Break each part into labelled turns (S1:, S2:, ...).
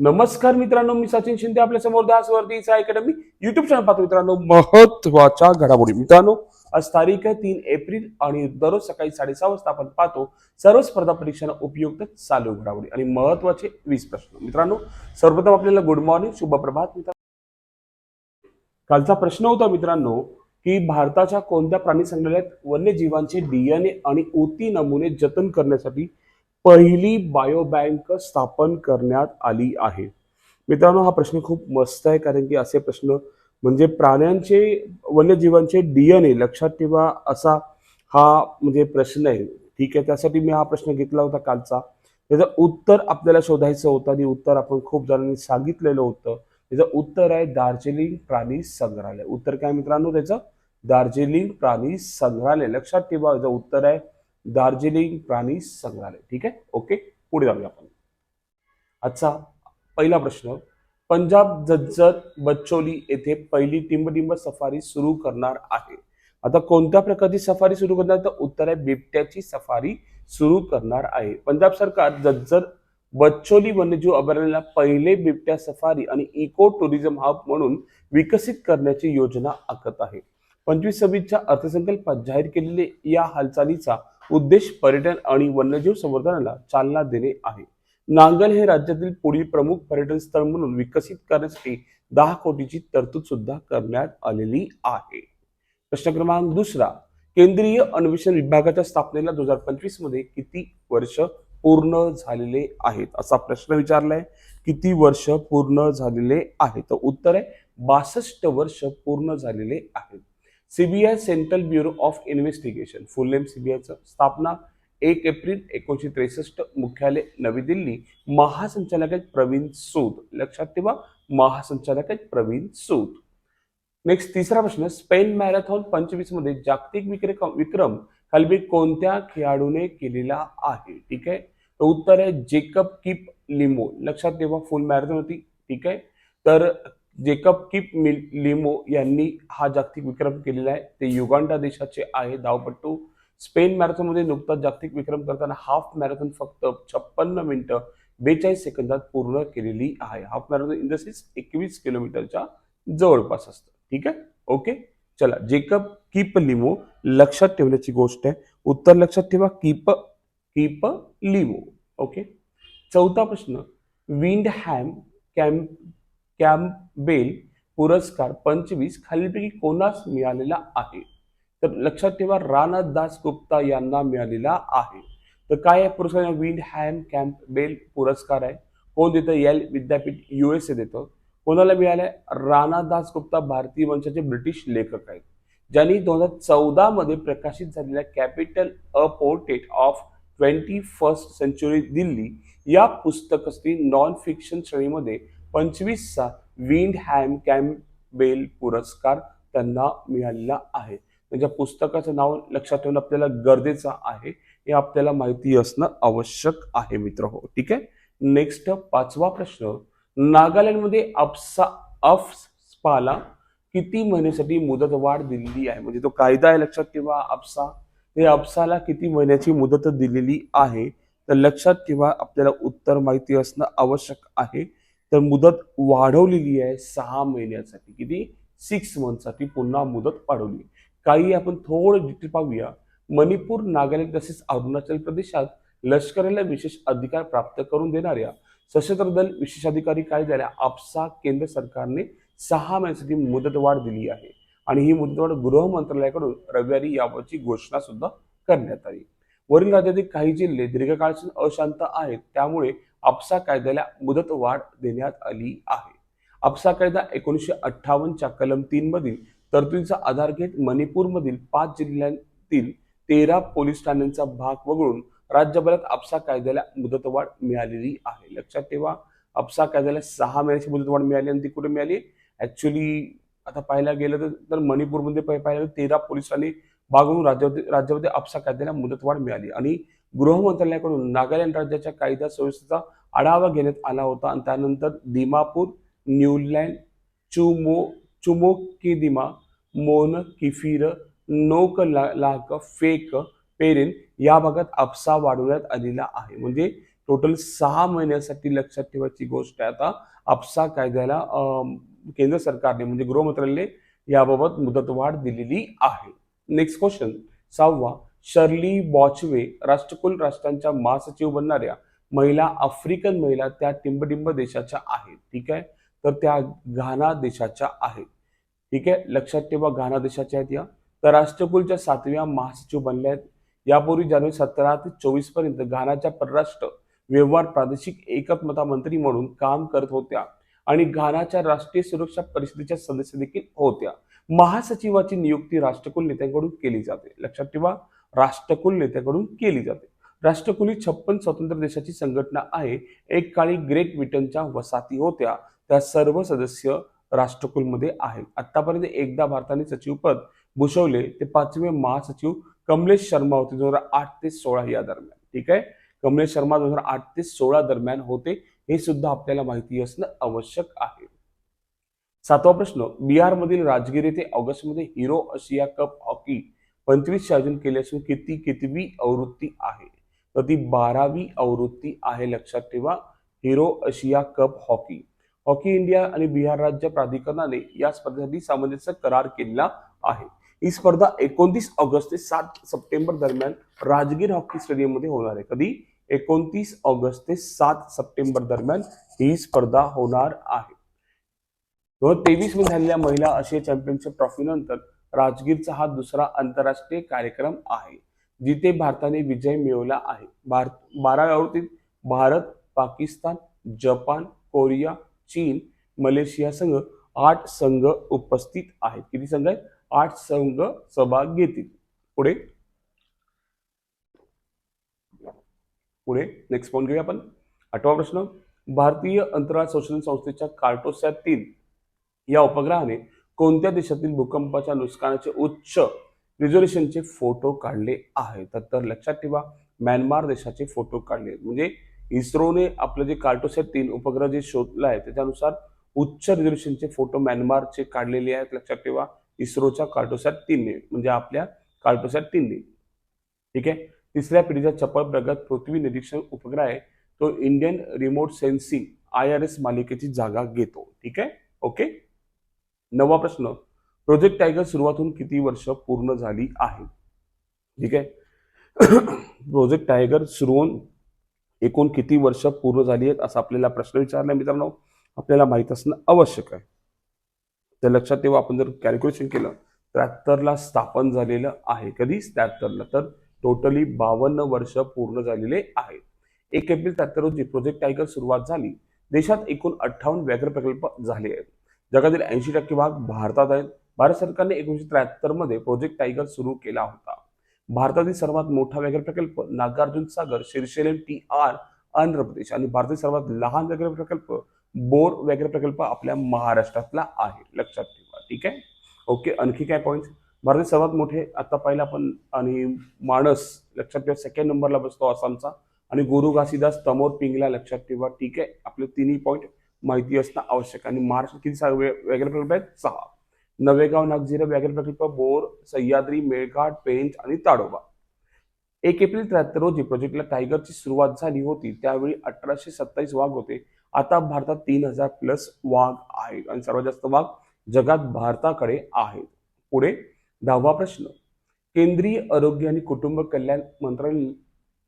S1: नमस्कार मित्रांनो मी सचिन शिंदे आपल्यासमोर दास अकॅडमी युट्यूब चॅनल पाहतो मित्रांनो. महत्त्वाच्या घडामोडी. मित्रांनो आज तारीख आहे तीन एप्रिल आणि दररोज सकाळी साडेसहा वाजता आपण पाहतो सर्व स्पर्धा परीक्षांना उपयुक्त चालू घडामोडी आणि महत्त्वाचे वीस प्रश्न. मित्रांनो सर्वप्रथम आपल्याला गुड मॉर्निंग शुभ प्रभात मित्रांनो कालचा प्रश्न होता मित्रांनो की भारताच्या कोणत्या प्राणी संग्रहालयात वन्यजीवांचे डीएनए आणि ऊती नमुने जतन करण्यासाठी पहिली बायोबँक स्थापन करण्यात आली आहे. मित्रांनो हा प्रश्न खूप मस्त आहे कारण की असे प्रश्न म्हणजे प्राण्यांचे वन्यजीवांचे डीएनए लक्षात ठेवा असा हा म्हणजे प्रश्न आहे. ठीक आहे त्यासाठी मी हा प्रश्न घेतला होता कालचा. त्याचं उत्तर आपल्याला शोधायचं होतं आणि उत्तर आपण खूप जणांनी सांगितलेलं होतं. त्याचं उत्तर आहे दार्जिलिंग प्राणी संग्रहालय. उत्तर काय मित्रांनो त्याचं? दार्जिलिंग प्राणी संग्रहालय. लक्षात ठेवा याचं उत्तर आहे दार्जिलिंग प्राणी संग्रहालय. ठीक आहे? ओके? पुढे जाऊया आपण. आजचा पहिला प्रश्न पंजाब जज्जर बच्चोली येथे पहिली टिंबटिंब सफारी सुरू करणार आहे. आता कोणत्या प्रकारची सफारी सुरू करणार? तर उत्तर आहे बिबट्याची सफारी सुरू करणार आहे. पंजाब सरकार जज्जर बच्चोली वन्यजीव अभयारण्याला पहिले बिबट्या सफारी आणि इको टुरिझम हब म्हणून विकसित करण्याची योजना आखत आहे. पंचवीस सव्वीसच्या अर्थसंकल्पात जाहीर केलेले या हालचालीचा उद्देश पर्यटन आणि वन्यजीव संवर्धनाला चालना देणे आहे. नांगल हे राज्यातील पुढील प्रमुख पर्यटन स्थळ म्हणून विकसित करण्यासाठी दहा कोटीची तरतूद सुद्धा करण्यात आलेली आहे. प्रश्न क्रमांक दुसरा केंद्रीय अन्वेषण विभागाच्या स्थापनेला दोन हजार पंचवीसमध्ये किती वर्ष पूर्ण झालेले आहेत? असा प्रश्न विचारलाय. किती वर्ष पूर्ण झालेले आहेत? तर उत्तर आहे बासष्ट वर्ष पूर्ण झालेले आहेत. CBI central bureau of investigation full name सीबीआयचं स्थापना एक एप्रिल एकोणीशे त्रेसष्ट मुख्यालय नवी दिल्ली. महासंचालक आहेत प्रवीण सूद. लक्षात ठेवा महासंचालक आहेत प्रवीण सूद. नेक्स्ट तिसरा प्रश्न स्पेन मॅरेथॉन पंचवीसमध्ये जागतिक विक्रे विक्रम खालबी कोणत्या खेळाडूने केलेला आहे? ठीक आहे? तर उत्तर आहे जेकब किप लिमो लक्षात ठेवा फुल मॅरेथॉन होती. ठीक आहे? तर जेकब किप मिल- लिमो यांनी हा जागतिक विक्रम केलेला आहे. ते युगांडा देशाचे आहे धावपट्टू स्पेन मॅरेथॉनमध्ये नुकताच जागतिक विक्रम करताना हाफ मॅरेथॉन फक्त छप्पन्न मिनिटं बेचाळीस सेकंदात पूर्ण केलेली आहे. Half marathon in the sense एकवीस किलोमीटरच्या जवळपास असतं. ठीक आहे? ओके? चला जेकब कीप लिमो लक्षात ठेवण्याची गोष्ट आहे. उत्तर लक्षात ठेवा कीप कीप लिमो. ओके? चौथा प्रश्न विंड हॅम कॅम्प कॅम्पबेल पुरस्कार पंचवीस खालीलपैकी कोणास मिळालेला आहे? तर लक्षात ठेवा राणा दास गुप्ता यांना मिळालेला आहे. तर काय आहे पुरस्कार विंड हॅम कॅम्पबेल पुरस्कार आहे? कोण देतं? येल विद्यापीठ युएसए देतं. कोणाला मिळालंय? राणा दास गुप्ता भारतीय वंशाचे ब्रिटिश लेखक आहेत. ज्यांनी दोन हजार चौदा मध्ये प्रकाशित झालेल्या capital a portrait of twenty first century Delhi या पुस्तकाची नॉन फिक्शन श्रेणीमध्ये पंचवीसचा विंड हॅम कॅम्पबेल पुरस्कार त्यांना मिळालेला आहे. त्यांच्या पुस्तकाचं नाव लक्षात ठेवणं आपल्याला गरजेचं आहे. हे आपल्याला माहिती असणं आवश्यक आहे मित्र हो. ठीक आहे? नेक्स्ट पाचवा प्रश्न. नागालँडमध्ये अफसा अफस्पाला किती महिन्यासाठी मुदत वाढ दिलेली आहे? म्हणजे तो कायदा आहे लक्षात ठेवा अफसा. हे अफसाला किती महिन्याची मुदत दिलेली आहे? तर लक्षात ठेवा आपल्याला उत्तर माहिती असणं आवश्यक आहे. तर मुदत वाढवलेली आहे सहा महिन्यासाठी. किती? सिक्स मंथसाठी पुन्हा मुदत वाढवली. काही आपण थोडं डिटेल पाहूया. मणिपूर नागालँड तसेच अरुणाचल प्रदेशात लष्कराला विशेष अधिकार प्राप्त करून देणाऱ्या सशस्त्र दल विशेषाधिकारी कायद्याला आपसा केंद्र सरकारने सहा महिन्यासाठी मुदतवाढ दिली आहे. आणि ही मुदतवाढ गृह मंत्रालयाकडून रविवारी याबाबतची घोषणा सुद्धा करण्यात आली. वरील राज्यातील काही जिल्हे दीर्घकाळापासून अशांत आहेत. त्यामुळे आपसा कायद्याला मुदतवाढ देण्यात आली आहे. आपसा कायदा एकोणीसशे अठ्ठावन्नच्या कलम तीन मधील तरतुदीचा आधार घेत मणिपूरमधील पाच जिल्ह्यांतील तेरा पोलीस ठाण्यांचा भाग वगळून राज्यभरात आपसा कायद्याला मुदतवाढ मिळालेली आहे. लक्षात ठेवा आपसा कायद्याला सहा महिन्याची मुदतवाढ मिळाली आणि ती कुठे मिळाली? ऍक्च्युली आता पाहायला गेलं तर मणिपूरमध्ये पाहिलं तेरा पोलिसांनी ठाणे भाग वगळून राज्यामध्ये राज्यामध्ये आपसा कायद्याला मुदतवाढ मिळाली आणि गृह मंत्रालयाकडून नागालँड राज्याच्या कायदा सुव्यवस्थेचा आढावा घेण्यात आला होता. आणि त्यानंतर दिमापूर न्यूलँड चुमो चुमो किदिमा मोन किफिर नोक लाक फेक पेरेन या भागात आपसा वाढवण्यात आलेला आहे. म्हणजे टोटल सहा महिन्यासाठी लक्षात ठेवायची गोष्ट आहे. आता आपसा कायद्याला केंद्र सरकारने म्हणजे गृह मंत्रालयाने याबाबत मुदतवाढ दिलेली आहे. नेक्स्ट क्वेश्चन सहावा शर्ली बॉचवे राष्ट्रकुल राष्ट्रांच्या महासचिव बनणाऱ्या महिला आफ्रिकन महिला त्या टिंबटिंब देशाच्या आहेत. ठीक आहे? तर त्या घाना देशाच्या आहेत. ठीक आहे? लक्षात ठेवा घाना देशाच्या आहेत या. तर राष्ट्रकुलच्या सातव्या महासचिव बनल्या आहेत. यापूर्वी जानेवारी सतरा ते चोवीसपर्यंत घानाच्या परराष्ट्र व्यवहार प्रादेशिक एकमता मंत्री म्हणून काम करत होत्या आणि घानाच्या राष्ट्रीय सुरक्षा परिषदेच्या सदस्य देखील होत्या. महासचिवाची नियुक्ती राष्ट्रकुल नेत्यांकडून केली जाते. लक्षात ठेवा राष्ट्रकुल नेत्याकडून केली जाते. राष्ट्रकुल ही छप्पन स्वतंत्र देशाची संघटना आहे. एक काळी ग्रेट ब्रिटनच्या वसाहती होत्या. त्या सर्व सदस्य राष्ट्रकुलमध्ये आहेत. आतापर्यंत एकदा भारताने सचिवपद भूषवले. ते पाचवे महासचिव कमलेश शर्मा होते दोन हजार आठ ते सोळा या दरम्यान. ठीक आहे? कमलेश शर्मा दोन हजार आठ ते सोळा दरम्यान होते. हे सुद्धा आपल्याला माहिती असणं आवश्यक आहे. सातवा प्रश्न बिहारमधील राजगिरी ते ऑगस्टमध्ये हिरो आशिया कप हॉकी पंचवीस आयोजन केले असून किती कितवी आवृत्ती आहे? तर ती बारावी आवृत्ती आहे लक्षात ठेवा. Hero Asia cup hockey. Hockey India आणि बिहार राज्य प्राधिकरणाने या स्पर्धेसाठी सामंजस्य करार केलेला आहे. ही स्पर्धा एकोणतीस ऑगस्ट ते सात सप्टेंबर दरम्यान राजगीर हॉकी स्टेडियममध्ये होणार आहे. कधी? एकोणतीस ऑगस्ट ते सात सप्टेंबर दरम्यान ही स्पर्धा होणार आहे. दोन हजार तेवीसमध्ये झालेल्या महिला आशिया चॅम्पियनशिप ट्रॉफी नंतर राजगीरचा हा दुसरा आंतरराष्ट्रीय कार्यक्रम आहे जिथे भारताने विजय मिळवला आहे. भारत बाराव्या आवृत्तीत भारत पाकिस्तान जपान कोरिया चीन मलेशिया संघ आठ संघ उपस्थित आहेत. किती संघ आहेत? आठ संघ सहभाग घेतील. पुढे. पुढे. नेक्स्ट पॉईंट घेऊया आपण. आठवा प्रश्न. भारतीय अंतराळ संशोधन संस्थेच्या कार्टोसॅट तीन या उपग्रहाने कोणत्या देशातील भूकंपाच्या नुकसानाचे उच्च रिझोल्युशनचे फोटो काढले आहेत? तर- तर लक्षात ठेवा म्यानमार देशाचे फोटो काढले आहेत. म्हणजे इस्रोने आपलं जे कार्टोसॅट तीन उपग्रह जे शोधलं आहे त्याच्यानुसार उच्च रिझोल्युशनचे फोटो म्यानमारचे काढलेले आहेत. लक्षात ठेवा इस्रोच्या कार्टोसॅट तीनने म्हणजे आपल्या कार्टोसॅट तीनने. ठीक आहे? तिसऱ्या पिढीचा चपळ प्रगत पृथ्वी निरीक्षण उपग्रह आहे. तो Indian remote sensing I R S मालिकेची जागा घेतो. ठीक आहे? ओके? नववा प्रश्न. प्रोजेक्ट टायगर सुरुवातून किती वर्ष पूर्ण झाली आहे? ठीक आहे? प्रोजेक्ट टायगर सुरू एकूण किती वर्ष पूर्ण झाली आहेत असा आपल्याला प्रश्न विचारला मित्रांनो. आपल्याला माहीत असणं आवश्यक आहे. तर लक्षात ठेवा आपण जर कॅल्क्युलेशन केलं त्र्याहत्तरला स्थापन झालेलं आहे. कधी त्र्याहत्तरला तर टोटली बावन्न वर्ष पूर्ण झालेले आहेत. एक एप्रिल त्र्याहत्तर रोजी प्रोजेक्ट टायगर सुरुवात झाली. देशात एकूण अठ्ठावन्न व्याघ्र प्रकल्प झाले आहेत. जगातील ऐंशी टक्के भाग भारतात आहेत. भारत सरकारने एकोणीसशे त्र्याहत्तरमध्ये प्रोजेक्ट टायगर सुरू केला होता. भारतातील सर्वात मोठा व्याघ्र प्रकल्प नागार्जुन सागर शिरशेलेम टी आर आंध्र प्रदेश आणि भारतातील सर्वात लहान व्याघ्र प्रकल्प बोर व्याघ्र प्रकल्प आपल्या महाराष्ट्रातला आहे. लक्षात ठेवा. ठीक आहे? ओके आणखी काय पॉईंट भारतातील सर्वात मोठे आता पाहिलं आपण आणि माणस लक्षात ठेवा सेकंड नंबरला बसतो आसामचा. आणि गुरु घासीदास तमोर पिंगला लक्षात ठेवा. ठीक आहे? आपले तिन्ही पॉईंट माहिती असणं आवश्यक आणि महाराष्ट्रात किती सहा व्याघ्र प्रकल्प आहेत? सहा. नवेगाव नागझिरा व्याघ्र प्रकल्प बोर सह्याद्री मेळघाट पेंच आणि ताडोबा. एक एप्रिल त्र्याहत्तर रोजी प्रोजेक्टला टायगरची सुरुवात झाली होती. त्यावेळी अठराशे सत्तावीस वाघ होते. आता भारतात तीन हजार प्लस वाघ आहेत. आणि सर्वात जास्त वाघ जगात भारताकडे आहेत. पुढे दहावा प्रश्न. केंद्रीय आरोग्य आणि कुटुंब कल्याण मंत्रालय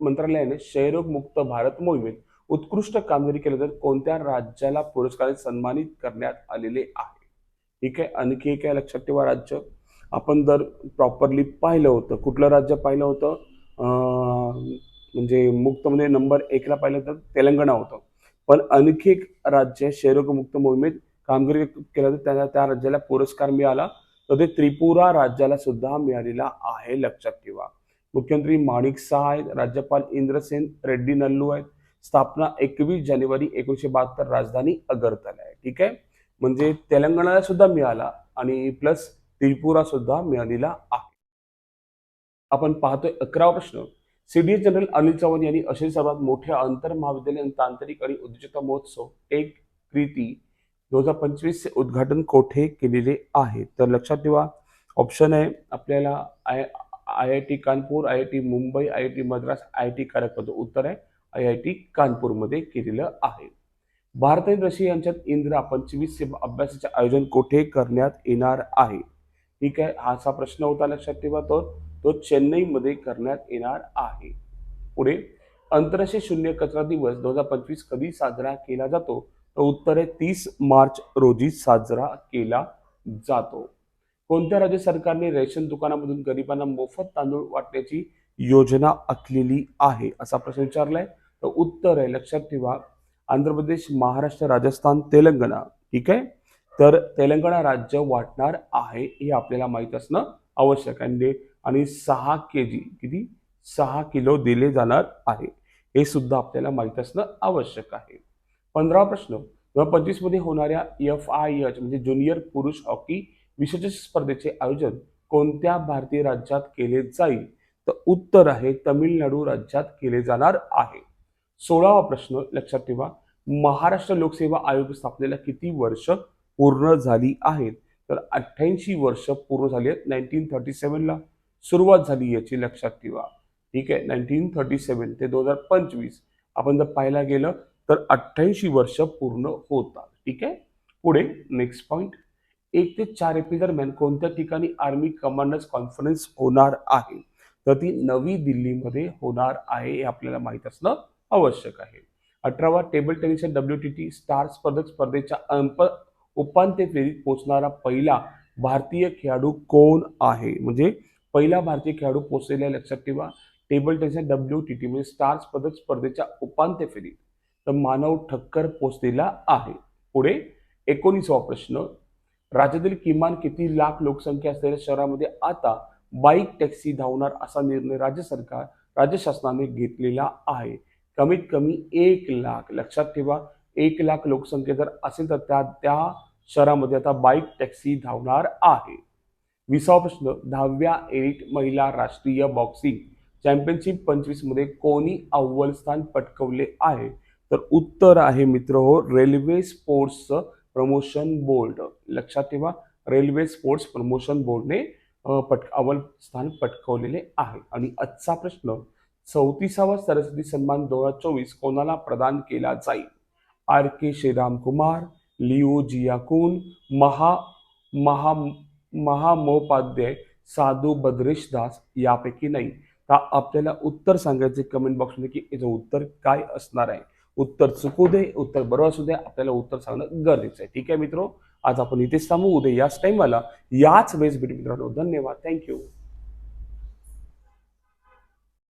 S1: मंत्रालयाने क्षयरोग मुक्त भारत मोहिमेत उत्कृष्ट कामगिरी केल्याबद्दल कोणत्या राज्याला पुरस्काराने सन्मानित करण्यात आलेले आहे? ठीक आहे आणखी एक आहे लक्षात ठेवा राज्य. आपण जर प्रॉपरली पाहिलं होतं कुठलं राज्य पाहिलं होतं? म्हणजे मुक्त म्हणजे नंबर एकला पाहिलं तर तेलंगणा होतं. पण आणखी एक राज्य क्षयरोगमुक्त मोहिमेत कामगिरी केलं तर त्याला त्या राज्याला पुरस्कार मिळाला. तर ते त्रिपुरा राज्याला सुद्धा मिळालेला आहे लक्षात ठेवा. मुख्यमंत्री माणिक शहा आहेत राज्यपाल इंद्रसेन रेड्डी नल्लू आहेत. स्थापना एकवीस जानेवारी एकोणीशे बहात्तर राजधानी अगरतला आहे ठीक आहे म्हणजे तेलंगणाला सुद्धा मिळाला आणि प्लस त्रिपुरा सुद्धा मिळालेला आहे आपण पाहतोय अकरावा प्रश्न सीडीएस जनरल अनिल चव्हाण यांनी असे सर्वात मोठे आंतर महाविद्यालयीन तांत्रिक आणि उद्योजकता महोत्सव एक कृती दोन हजार पंचवीस चे उद्घाटन कोठे केलेले आहे तर लक्षात ठेवा ऑप्शन आहे आपल्याला I I I T Kanpur I I T Mumbai I I T Madras I I T कार्यक्रम उत्तर आहे आय आय टी कानपूरमध्ये केलेलं आहे. भारत आणि रशिया यांच्यात इंद्र पंचवीस सेवा अभ्यासाचे आयोजन कोठे करण्यात येणार आहे? ठीक आहे हा असा प्रश्न होता लक्षात ठेवा तो. तो चेन्नईमध्ये करण्यात येणार आहे. पुढे आंतरराष्ट्रीय शून्य कचरा दिवस दोन हजार पंचवीस कधी साजरा केला जातो? तर उत्तर आहे तीस मार्च रोजी साजरा केला जातो. कोणत्या राज्य सरकारने रेशन दुकानामधून गरिबांना मोफत तांदूळ वाटण्याची योजना आखलेली आहे? असा प्रश्न विचारलाय. तर उत्तर आहे लक्षात ठेवा. आंध्र प्रदेश महाराष्ट्र राजस्थान तेलंगणा. ठीक आहे? तर तेलंगणा राज्य वाटणार आहे हे आपल्याला माहीत असणं आवश्यक आहे. आणि- आणि सहा के जी किती? सहा किलो दिले जाणार आहे. हे सुद्धा आपल्याला माहीत असणं आवश्यक आहे. पंधरा प्रश्न. दोन हजार होणाऱ्या एफ आय एच म्हणजे ज्युनियर पुरुष हॉकी विश्वचषक स्पर्धेचे आयोजन कोणत्या भारतीय राज्यात केले जाईल? तर उत्तर आहे तमिळनाडू राज्यात केले जाणार आहे. सोळावा प्रश्न लक्षात ठेवा. महाराष्ट्र लोकसेवा आयोग स्थापनेला किती वर्ष पूर्ण झाली आहेत? तर अठ्ठ्याऐंशी वर्ष पूर्ण झाली आहेत. नाईन्टीन थर्टी सेवनला सुरुवात झाली याची लक्षात ठेवा. ठीक आहे? नाईन्टीन थर्टी सेवन ते दोन हजार पंचवीस. आपण जर पाहायला गेलं तर अठ्ठ्याऐंशी वर्ष पूर्ण होतात. ठीक आहे? पुढे नेक्स्ट पॉइंट एक ते चार एप्रिल दरम्यान कोणत्या ठिकाणी आर्मी कमांडर्स कॉन्फरन्स होणार आहे? तर ती नवी दिल्लीमध्ये होणार आहे हे आपल्याला माहीत असणं आवश्यक आहे. अठरावा टेबल टेनिसच्या डब्ल्यू टी टी स्टार स्पर्धक स्पर्धेच्या अंप उपांत्य फेरीत पोहोचणारा पहिला भारतीय खेळाडू कोण आहे? म्हणजे पहिला भारतीय खेळाडू पोहोचलेला लक्षात ठेवा. टेबल टेनिसच्या डब्ल्यू टी टी म्हणजे स्टार स्पर्धक स्पर्धेच्या उपांत्य फेरीत तर मानव ठक्कर पोचलेला आहे. पुढे एकोणीसवा प्रश्न. राज्यातील किमान किती लाख लोकसंख्या असलेल्या शहरामध्ये आता बाईक टॅक्सी धावणार असा निर्णय राज्य सरकार राज्य शासनाने घेतलेला आहे? कमीत कमी एक लाख लक्षात ठेवा एक लाख लोकसंख्या जर असेल तर त्या त्या शहरामध्ये आता बाईक टॅक्सी धावणार आहे. विसावा प्रश्न दहाव्या एलिट महिला राष्ट्रीय बॉक्सिंग चॅम्पियनशिप पंचवीसमध्ये कोणी अव्वल स्थान पटकवले आहे? तर उत्तर आहे मित्र हो रेल्वे स्पोर्ट्स प्रमोशन बोर्ड. लक्षात ठेवा रेल्वे स्पोर्ट्स प्रमोशन बोर्डने पट अव्वल स्थान पटकवलेले आहे. आणि आजचा प्रश्न चौतीसावा सरस्वती सन्मान दोन हजार चोवीस कोणाला प्रदान केला जाईल? R K Sriram Kumar Liu Jiakun महा महा महामोपाध्याय साधू बद्रेश दास यापैकी नाही. तर आपल्याला उत्तर सांगायचे कमेंट बॉक्समध्ये की याचं उत्तर काय असणार आहे? उत्तर चुकू दे उत्तर बरोबर असू दे आपल्याला उत्तर सांगणं गरजेचं आहे. ठीक आहे मित्रो? आज आपण इथेच थांबू. उद्या याच टाईमला याच वेळेस भेटू मित्रांनो. धन्यवाद. थँक्यू